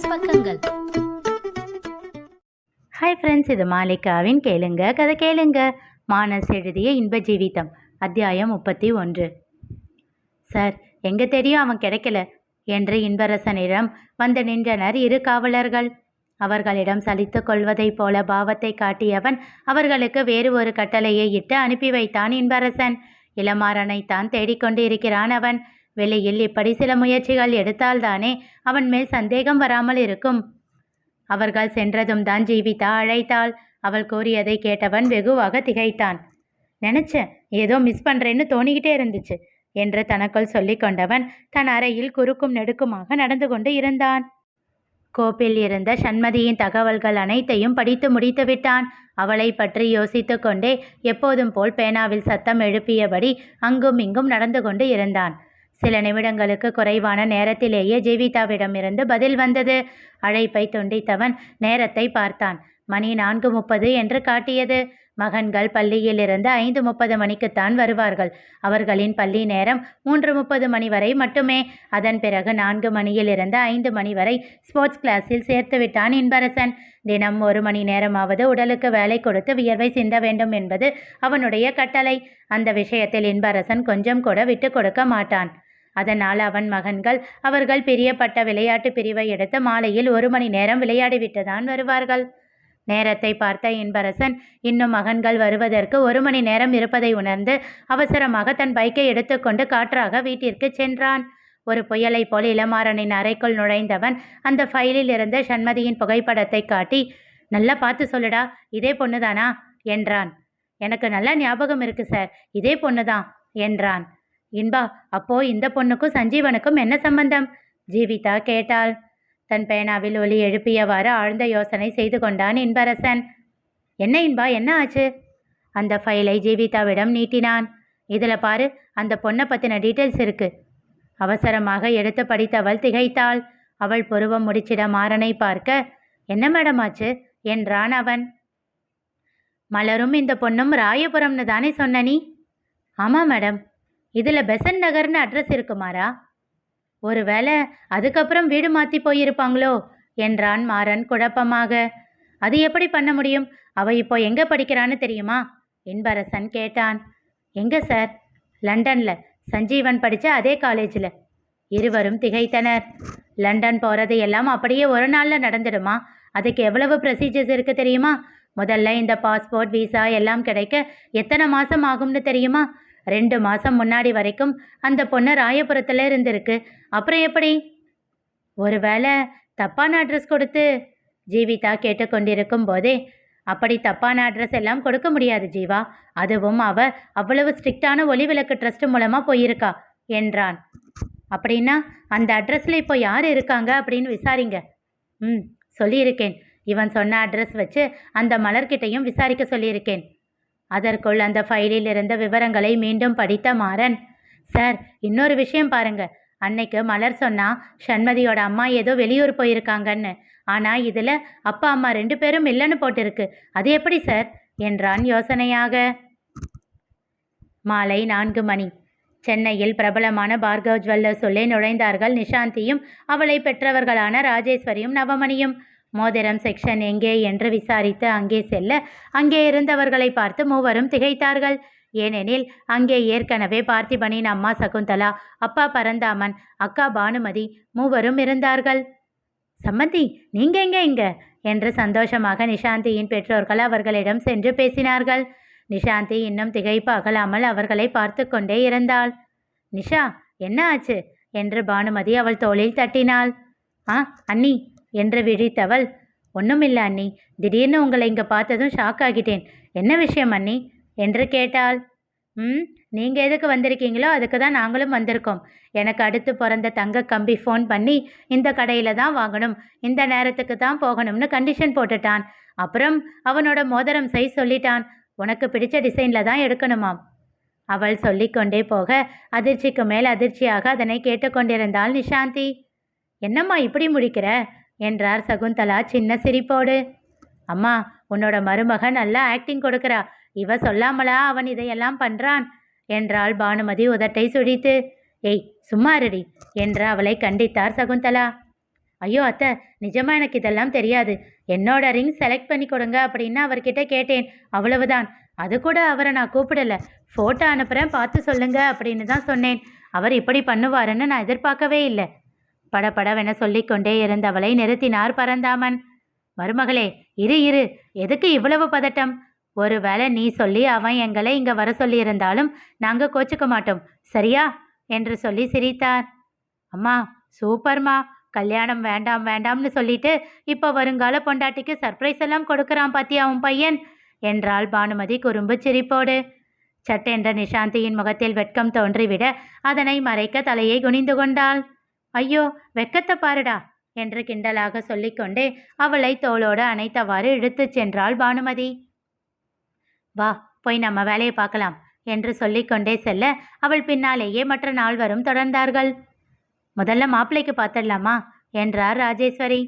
மானஸ் பக்கங்கள். Hi friends இது மாலிகாவின் கேளுங்க கதை கேளுங்க. மானஸ் எழுதிய இன்ப ஜீவிதம் அத்தியாயம் முப்பத்தி ஒன்று. சார் எங்க தெரியும் அவன் கிடைக்கல? என்று இன்பரசனிடம் வந்து நின்றனர் இரு காவலர்கள். அவர்களிடம் சலித்து கொள்வதைப் போல பாவத்தை காட்டியவன் அவர்களுக்கு வேறு ஒரு கட்டளையை இட்டு அனுப்பி வைத்தான் இன்பரசன். இளமாறனைத்தான் தேடிக்கொண்டு இருக்கிறான் அவன். வெளியில் இப்படி சில முயற்சிகள் எடுத்தால்தானே அவன் மேல் சந்தேகம் வராமல் இருக்கும். அவர்கள் சென்றதும் தான் ஜீவிதா அழைத்தாள். அவள் கூறியதை கேட்டவன் வெகுவாக திகைத்தான். நினைச்சேன் ஏதோ மிஸ் பண்றேன்னு தோணிக்கிட்டே இருந்துச்சு என்று தனக்குள் சொல்லிக் கொண்டவன் தன் அறையில் குறுக்கும் நெடுக்குமாக நடந்து கொண்டு இருந்தான். கோப்பில் இருந்த சண்மதியின் தகவல்கள் அனைத்தையும் படித்து முடித்து விட்டான். அவளை பற்றி யோசித்து கொண்டே எப்போதும் போல் பேனாவில் சத்தம் எழுப்பியபடி அங்கும் இங்கும் நடந்து கொண்டு இருந்தான். சில நிமிடங்களுக்கு குறைவான நேரத்திலேயே ஜீவிதாவிடமிருந்து பதில் வந்தது. அழைப்பை துண்டித்தவன் நேரத்தை பார்த்தான். மணி நான்கு முப்பது என்று காட்டியது. மகன்கள் பள்ளியிலிருந்து ஐந்து முப்பது மணிக்குத்தான் வருவார்கள். அவர்களின் பள்ளி நேரம் மூன்று முப்பது மணி வரை மட்டுமே. அதன் பிறகு நான்கு மணியிலிருந்து ஐந்து மணி வரை ஸ்போர்ட்ஸ் கிளாஸில் சேர்த்து விட்டான் இன்பரசன். தினம் ஒரு மணி நேரமாவது உடலுக்கு வேலை கொடுத்து வியர்வை சிந்த வேண்டும் என்பது அவனுடைய கட்டளை. அந்த விஷயத்தில் இன்பரசன் கொஞ்சம் கூட விட்டு கொடுக்க மாட்டான். அதனால் அவன் மகன்கள் அவர்கள் பிரியப்பட்ட விளையாட்டு பிரிவை எடுத்து மாலையில் ஒரு மணி நேரம் விளையாடிவிட்டுதான் வருவார்கள். நேரத்தை பார்த்த இன்பரசன் இன்னும் மகன்கள் வருவதற்கு ஒரு மணி நேரம் இருப்பதை உணர்ந்து அவசரமாக தன் பைக்கை எடுத்துக்கொண்டு காற்றாக வீட்டிற்கு சென்றான். ஒரு புயலைப் போல் இளமாறனின் அறைக்குள் நுழைந்தவன் அந்த ஃபைலில் இருந்த சண்மதியின் புகைப்படத்தை காட்டி நல்லா பார்த்து சொல்லுடா இதே பொண்ணுதானா? என்றான். எனக்கு நல்ல ஞாபகம் இருக்கு சார் இதே பொண்ணுதான் என்றான். இன்பா அப்போ இந்த பொண்ணுக்கும் சஞ்சீவனுக்கும் என்ன சம்பந்தம்? ஜீவிதா கேட்டாள். தன் பேனாவில் ஒலி எழுப்பியவாறு ஆழ்ந்த யோசனை செய்து கொண்டான் இன்பரசன். என்ன இன்பா என்ன ஆச்சு? அந்த ஃபைலை ஜீவிதாவிடம் நீட்டினான். இதில் பாரு அந்த பொண்ணை பற்றின டீட்டெயில்ஸ் இருக்கு. அவசரமாக எடுத்து படித்தவள் திகைத்தாள். அவள் புருவம் முடிச்சிட மாறனை பார்க்க என்ன மேடம் ஆச்சு? என்றான் அவன். மலரும் இந்த பொண்ணும் ராயபுரம்னு தானே சொன்ன நீ? ஆமாம் மேடம் இதில் பெசன் நகர்னு அட்ரஸ் இருக்குமாரா ஒருவேளை அதுக்கப்புறம் வீடு மாற்றி போயிருப்பாங்களோ? என்றான் மாறன் குழப்பமாக. அது எப்படி பண்ண முடியும்? அவ இப்போ எங்கே படிக்கிறான்னு தெரியுமா? இன்பரசன் கேட்டான். எங்கே சார் லண்டனில். சஞ்சீவன் படித்த அதே காலேஜில் இருவரும் திகைத்தனர். லண்டன் போகிறது எல்லாம் அப்படியே ஒரு நாளில் நடந்துடுமா? அதுக்கு எவ்வளவு ப்ரொசீஜர்ஸ் இருக்குது தெரியுமா? முதல்ல இந்த பாஸ்போர்ட் விசா எல்லாம் கிடைக்க எத்தனை மாதம் ஆகும்னு தெரியுமா? ரெண்டு மாதம் முன்னாடி வரைக்கும் அந்த பொண்ணு ராயபுரத்தில் இருந்திருக்கு. அப்புறம் எப்படி? ஒருவேளை தப்பான அட்ரஸ் கொடுத்து ஜீவிதா கேட்டுக்கொண்டிருக்கும் போதே அப்படி தப்பான அட்ரஸ் எல்லாம் கொடுக்க முடியாது ஜீவா. அதுவும் அவ அவ்வளவு ஸ்ட்ரிக்டான ஒளிவிளக்கு ட்ரஸ்ட் மூலமாக போயிருக்கா என்றான். அப்படின்னா அந்த அட்ரஸில் இப்போ யார் இருக்காங்க அப்படின்னு விசாரிங்க. ம் சொல்லியிருக்கேன். இவன் சொன்ன அட்ரஸ் வச்சு அந்த மலர்கிட்டையும் விசாரிக்க சொல்லியிருக்கேன். அதற்குள் அந்த ஃபைலில் இருந்த விவரங்களை மீண்டும் படித்த மாறன் சார் இன்னொரு விஷயம் பாருங்க. அன்னைக்கு மலர் சொன்னா சண்மதியோட அம்மா ஏதோ வெளியூர் போயிருக்காங்கன்னு. ஆனால் இதில் அப்பா அம்மா ரெண்டு பேரும் இல்லைன்னு போட்டிருக்கு. அது எப்படி சார்? என்றான் யோசனையாக. மாலை நான்கு மணி. சென்னையில் பிரபலமான பார்கவ் ஜுவல்லர்ஸ் உள்ளே நுழைந்தார்கள் நிஷாந்தியும் அவளை பெற்றவர்களான ராஜேஸ்வரியும் நவமணியும். மோதிரம் செக்ஷன் எங்கே என்று விசாரித்து அங்கே செல்ல அங்கே இருந்தவர்களை பார்த்து மூவரும் திகைத்தார்கள். ஏனெனில் அங்கே ஏற்கனவே பார்த்திபனின் அம்மா சகுந்தலா அப்பா பரந்தாமன் அக்கா பானுமதி மூவரும் இருந்தார்கள். சம்மந்தி நீங்க எங்க இங்க? என்று சந்தோஷமாக நிஷாந்தியின் பெற்றோர்கள் அவர்களிடம் சென்று பேசினார்கள். நிஷாந்தி இன்னும் திகைப்பு அகலாமல் அவர்களை பார்த்து கொண்டே இருந்தாள். நிஷா என்ன ஆச்சு? என்று பானுமதி அவள் தோளில் தட்டினாள். ஆ அண்ணி என்று விழித்தவள். ஒன்றுமில்ல அண்ணி. திடீர்னு உங்களை இங்கே பார்த்ததும் ஷாக் ஆகிட்டேன். என்ன விஷயம் அண்ணி? என்று கேட்டாள். ம் நீங்கள் எதுக்கு வந்திருக்கீங்களோ அதுக்கு தான் நாங்களும் வந்திருக்கோம். எனக்கு அடுத்து பிறந்த தங்க கம்பி ஃபோன் பண்ணி இந்த கடையில் தான் வாங்கணும். இந்த நேரத்துக்கு தான் போகணும்னு கண்டிஷன் போட்டுட்டான். அப்புறம் அவனோட மோதிரம் சைஸ் சொல்லிட்டான். உனக்கு பிடிச்ச டிசைனில் தான் எடுக்கணுமாம். அவள் சொல்லிக்கொண்டே போக அதிர்ச்சிக்கு மேல் அதிர்ச்சியாக அதனை கேட்டுக்கொண்டிருந்தாள் நிஷாந்தி. என்னம்மா இப்படி முடிக்கிற? என்றார் சகுந்தலா. சின்ன சிரிப்போடு. அம்மா உன்னோட மருமகன் நல்லா ஆக்டிங் கொடுக்கறா. இவ சொல்லாமலா அவன் இதையெல்லாம் பண்றான்? என்றாள் பானுமதி உதட்டை சுழித்து. ஏய் சும்மா ரெடி என்று அவளை கண்டித்தார் சகுந்தலா. ஐயோ அத்தை நிஜமா எனக்கு இதெல்லாம் தெரியாது. என்னோட ரிங் செலக்ட் பண்ணி கொடுங்க அப்படின்னு அவர்கிட்ட கேட்டேன். அவ்வளவுதான். அது கூட அவரை நான் கூப்பிடல. ஃபோட்டோ அனுப்புகிறேன் பார்த்து சொல்லுங்க அப்படின்னு தான் சொன்னேன். அவர் இப்படி பண்ணுவாருன்னு நான் எதிர்பார்க்கவே இல்லை. படபடவென சொல்லிக்கொண்டே இருந்தவளை நிறுத்தினார் பரந்தாமன். மருமகளே இரு இரு. எதுக்கு இவ்வளவு பதட்டம்? ஒருவேளை நீ சொல்லி அவன் எங்களை இங்க வர சொல்லியிருந்தாலும் நாங்க கோச்சுக்க மாட்டோம். சரியா? என்று சொல்லி சிரித்தார். அம்மா சூப்பர்மா. கல்யாணம் வேண்டாம் வேண்டாம்னு சொல்லிட்டு இப்போ வருங்கால பொண்டாட்டிக்கு சர்ப்ரைஸ் எல்லாம் கொடுக்கறான் பாத்தியா உன் பையன்? என்றாள் பானுமதி குறும்பு சிரிப்போடு. சட்டென்ற நிஷாந்தியின் முகத்தில் வெட்கம் தோன்றிவிட அதனை மறைக்க தலையை குனிந்து கொண்டாள். ஐயோ வெக்கத்தை பாருடா என்று கிண்டலாக சொல்லிக்கொண்டே அவளை தோளோடு அணைத்தவாறு இழுத்துச் சென்றாள் பானுமதி. வா போய் நம்ம வேலையை பார்க்கலாம் என்று சொல்லிக்கொண்டே செல்ல அவள் பின்னாலேயே மற்ற நால்வரும் தொடர்ந்தார்கள். முதல்ல மாப்பிள்ளைக்கு பார்த்துடலாமா? என்றார் ராஜேஸ்வரி.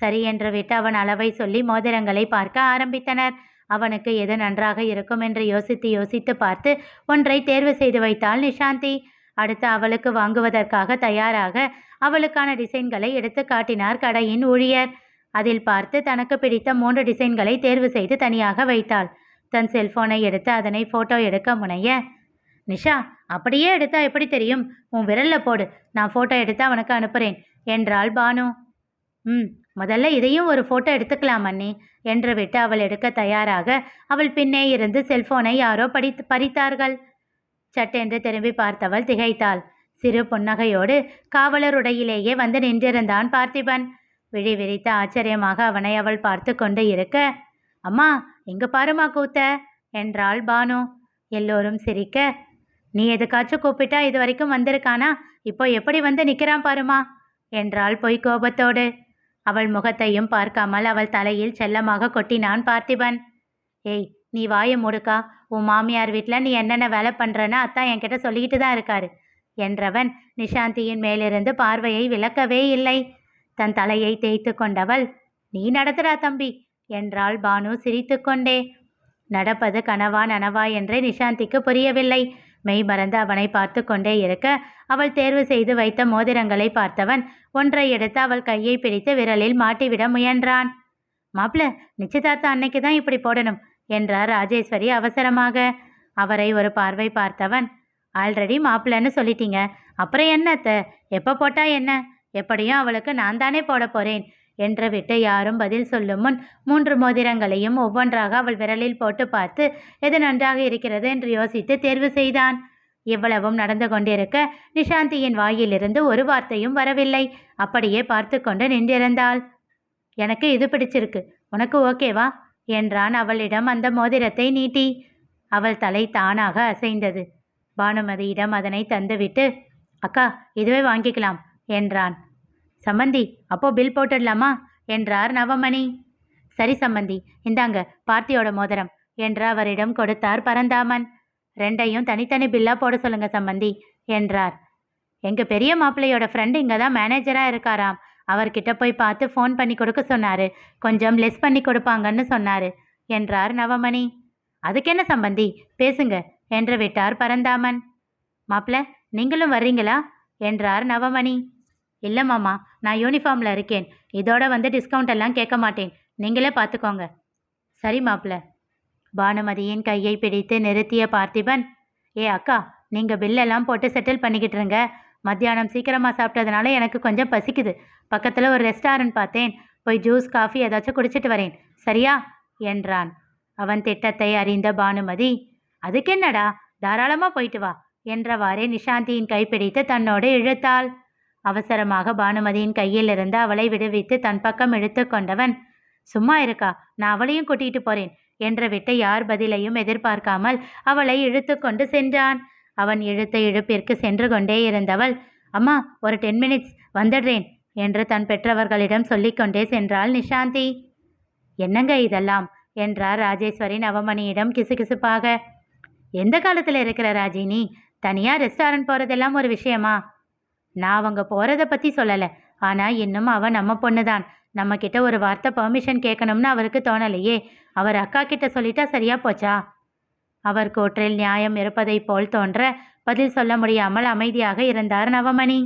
சரி என்று விட்டு அவன் அளவை சொல்லி மோதிரங்களை பார்க்க ஆரம்பித்தனர். அவனுக்கு எது நன்றாக இருக்கும் என்று யோசித்து யோசித்து பார்த்து ஒன்றை தேர்வு செய்து வைத்தாள் நிஷாந்தி. அடுத்து அவளுக்கு வாங்குவதற்காக தயாராக அவளுக்கான டிசைன்களை எடுத்து காட்டினார் கடையின் ஊழியர். அதில் பார்த்து தனக்கு பிடித்த மூன்று டிசைன்களை தேர்வு செய்து தனியாக வைத்தாள். தன் செல்போனை எடுத்து அதனை போட்டோ எடுக்க முனைய நிஷா அப்படியே எடுத்தா எப்படி தெரியும்? உன் விரல்ல போடு. நான் போட்டோ எடுத்து அவனுக்கு அனுப்புறேன். என்றாள் பானு. ம் முதல்ல இதையும் ஒரு போட்டோ எடுத்துக்கலாம் அண்ணி என்று விட்டு அவள் எடுக்க தயாராக அவள் பின்னே இருந்து செல்போனை யாரோ படித்து பறித்தார்கள். சட்டென்று திரும்பி பார்த்தவள் திகைத்தாள். சிறு புன்னகையோடு காவலருடையிலேயே வந்து நின்றிருந்தான் பார்த்திபன். விழி விரித்த ஆச்சரியமாக அவனை அவள் பார்த்து கொண்டு இருக்க அம்மா எங்க பாருமா கூத்த என்றாள் பானு. எல்லோரும் சிரிக்க நீ எதுக்காச்சும் கூப்பிட்டா இது வரைக்கும் வந்திருக்கானா? இப்போ எப்படி வந்து நிற்கிறான் பாருமா என்றாள் பொய் கோபத்தோடு. அவள் முகத்தையும் பார்க்காமல் அவள் தலையில் செல்லமாக கொட்டினான் பார்த்திபன். ஏய் நீ வாயை முடுக்கா உன் மாமியார் வீட்டில் நீ என்னென்ன வேலை பண்ணுறன்னு அத்தான் என்கிட்ட சொல்லிக்கிட்டு தான் இருக்காரு. என்றவன் நிஷாந்தியின் மேலிருந்து பார்வையை விளக்கவே இல்லை. தன் தலையை தேய்த்து கொண்டவள் நீ நடத்துறா தம்பி என்றாள் பானு சிரித்துக்கொண்டே நடப்பது கனவா நனவா என்றே நிஷாந்திக்கு புரியவில்லை. மெய் மறந்து அவனை பார்த்து கொண்டே இருக்க அவள் தேர்வு செய்து வைத்த மோதிரங்களை பார்த்தவன் ஒன்றை எடுத்து அவள் கையை பிடித்து விரலில் மாட்டிவிட முயன்றான். மாப்பிள நிச்சயதார்த்த அன்னைக்கு தான் இப்படி போடணும். என்றார் ராஜேஸ்வரி அவசரமாக. அவரை ஒரு பார்வை பார்த்தவன் ஆல்ரெடி மாப்பிள்ளன்னு சொல்லிட்டீங்க. அப்புறம் என்னத்த எப்போ போட்டா என்ன? எப்படியும் அவளுக்கு நான் தானே போட போறேன் என்று விட்டு யாரும் பதில் சொல்லும் முன் மூன்று மோதிரங்களையும் ஒவ்வொன்றாக அவள் விரலில் போட்டு பார்த்து எது நன்றாக இருக்கிறது? என்று யோசித்து தேர்வு செய்தான். இவ்வளவும் நடந்து கொண்டிருக்க நிஷாந்தியின் வாயிலிருந்து ஒரு வார்த்தையும் வரவில்லை. அப்படியே பார்த்து கொண்டு நின்றிருந்தாள். எனக்கு இது பிடிச்சிருக்கு. உனக்கு ஓகேவா? என்றான் அவளிடம் அந்த மோதிரத்தை நீட்டி. அவள் தலை தானாக அசைந்தது. பானுமதியிடம் அதனை தந்துவிட்டு அக்கா இதுவே வாங்கிக்கலாம் என்றான். சம்மந்தி அப்போ பில் போட்டுடலாமா? என்றார் நவமணி. சரி சம்மந்தி இந்தாங்க பார்த்தியோட மோதிரம் என்று அவரிடம் கொடுத்தார் பரந்தாமன். ரெண்டையும் தனித்தனி பில்லா போட சொல்லுங்க சம்மந்தி என்றார். எங்க பெரிய மாப்பிள்ளையோட ஃப்ரெண்டு இங்கே தான் மேனேஜராக இருக்காராம். அவர்கிட்ட போய் பார்த்து ஃபோன் பண்ணி கொடுக்க சொன்னாரு. கொஞ்சம் லெஸ் பண்ணி கொடுப்பாங்கன்னு சொன்னாரு. என்றார் நவமணி. அதுக்கு என்ன சம்பந்தி? பேசுங்க என்று விட்டார் பரந்தாமன். மாப்பிள்ள நீங்களும் வர்றீங்களா? என்றார் நவமணி. இல்லை மாமா நான் யூனிஃபார்மில் இருக்கேன். இதோட வந்து டிஸ்கவுண்ட் எல்லாம் கேட்க மாட்டேன். நீங்களே பார்த்துக்கோங்க. சரி மாப்பிள்ள பானுமதியின் கையை பிடித்து நிறுத்திய பார்த்திபன் ஏ அக்கா நீங்கள் பில்லெல்லாம் போட்டு செட்டில் பண்ணிக்கிட்டுருங்க. மத்தியானம் சீக்கிரமாக சாப்பிட்டதுனால எனக்கு கொஞ்சம் பசிக்குது. பக்கத்தில் ஒரு ரெஸ்டாரண்ட் பார்த்தேன். போய் ஜூஸ் காஃபி ஏதாச்சும் குடிச்சிட்டு வரேன். சரியா? என்றான். அவன் திட்டத்தை அறிந்த பானுமதி அதுக்கென்னடா? தாராளமாக போயிட்டு வா என்றவாறே நிஷாந்தியின் கைப்பிடித்து தன்னோடு இழுத்தாள். அவசரமாக பானுமதியின் கையில் இருந்து அவளை விடுவித்து தன் பக்கம் இழுத்து கொண்டவன் சும்மா இருக்கா? நான் அவளையும் கூட்டிகிட்டு போறேன் என்று விட்டு யார் பதிலையும் எதிர்பார்க்காமல் அவளை இழுத்து கொண்டு சென்றான். அவன் இழுத்த இழுப்பிற்கு சென்று கொண்டே இருந்தவள் அம்மா ஒரு டென் மினிட்ஸ் வந்துடுறேன் என்று தன் பெற்றவர்களிடம் சொல்லிக்கொண்டே சென்றாள் நிஷாந்தி. என்னங்க இதெல்லாம்? என்றார் ராஜேஸ்வரின் அவமணியிடம் கிசுகிசுப்பாக. எந்த காலத்தில் இருக்கிற ராஜினி? தனியாக ரெஸ்டாரண்ட் போகிறதெல்லாம் ஒரு விஷயமா? நான் அவங்க போகிறத பற்றி சொல்லலை. ஆனால் இன்னும் அவன் நம்ம பொண்ணு தான் நம்மக்கிட்ட ஒரு வார்த்தை பெர்மிஷன் கேட்கணும்னு அவருக்கு தோணலையே. அவர் அக்கா கிட்ட சொல்லிட்டா சரியா போச்சா? அவர் கூற்றில் நியாயம் இருப்பதைப் போல் தோன்ற பதில் சொல்ல முடியாமல் அமைதியாக இருந்தார் நவமணி.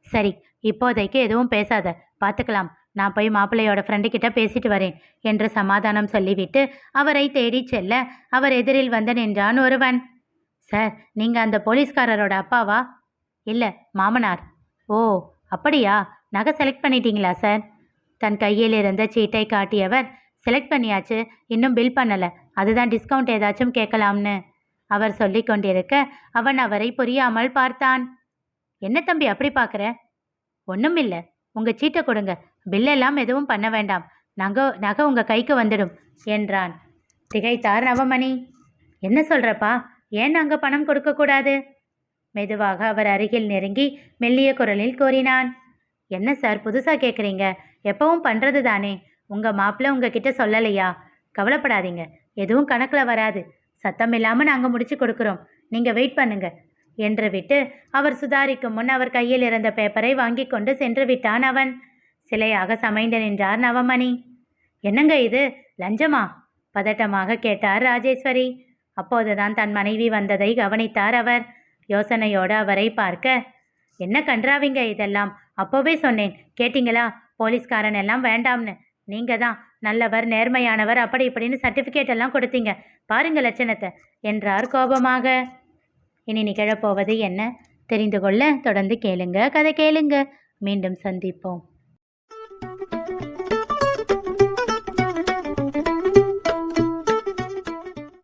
சரி இப்போதைக்கு எதுவும் பேசாத. பார்த்துக்கலாம். நான் போய் மாப்பிள்ளையோட ஃப்ரெண்டு கிட்ட பேசிட்டு வரேன் என்று சமாதானம் சொல்லிவிட்டு அவரை தேடிச் செல்ல அவர் எதிரில் வந்து நின்றான் ஒருவன். சார் நீங்கள் அந்த போலீஸ்காரரோட அப்பாவா? இல்லை மாமனார். ஓ அப்படியா? நகை செலக்ட் பண்ணிட்டீங்களா சார்? தன் கையில் இருந்த சீட்டை காட்டியவர் செலக்ட் பண்ணியாச்சு. இன்னும் பில் பண்ணலை. அதுதான் டிஸ்கவுண்ட் ஏதாச்சும் கேட்கலாம்னு. அவர் சொல்லி கொண்டிருக்க அவன் அவரை புரியாமல் பார்த்தான். என்ன தம்பி அப்படி பார்க்குற? ஒன்றும் இல்லை. உங்கள் சீட்டை கொடுங்க. பில்லெல்லாம் எதுவும் பண்ண வேண்டாம். நகை நகை உங்கள் கைக்கு வந்துடும் என்றான். திகைத்தார் நவமணி. என்ன சொல்கிறப்பா ஏன் நாங்கள் பணம் கொடுக்கக்கூடாது மெதுவாக அவர் அருகில் நெருங்கி மெல்லிய குரலில் கூறினான். என்ன சார் புதுசாக கேட்குறீங்க. எப்பவும் பண்ணுறது தானே. உங்கள் மாப்பிள்ளை உங்ககிட்ட சொல்லலையா? கவலைப்படாதீங்க. எதுவும் கணக்கில் வராது. சத்தம் இல்லாமல் நாங்கள் முடிச்சு கொடுக்குறோம். நீங்கள் வெயிட் பண்ணுங்க. என்று விட்டு அவர் சுதாரிக்கும் முன் அவர் கையில் இருந்த பேப்பரை வாங்கி கொண்டு சென்று விட்டான் அவன். சிலையாக சமைந்து நின்றார் நவமணி. என்னங்க இது? லஞ்சமா? பதட்டமாக கேட்டார் ராஜேஸ்வரி. அப்போதுதான் தன் மனைவி வந்ததை கவனித்தார் அவர். யோசனையோடு அவரை பார்க்க என்ன கன்றாவிங்க இதெல்லாம்? அப்போவே சொன்னேன். கேட்டிங்களா? போலீஸ்காரன் எல்லாம் வேண்டாம்னு. நீங்கள் தான் நல்லவர் நேர்மையானவர் அப்படி இப்படின்னு சர்டிஃபிகேட் எல்லாம் கொடுத்தீங்க. பாருங்க லட்சணத்தை. என்றார் கோபமாக. இனி நிகழப்போவது என்ன? தெரிந்து கொள்ள தொடர்ந்து கேளுங்க. கதை கேளுங்க. மீண்டும் சந்திப்போம்.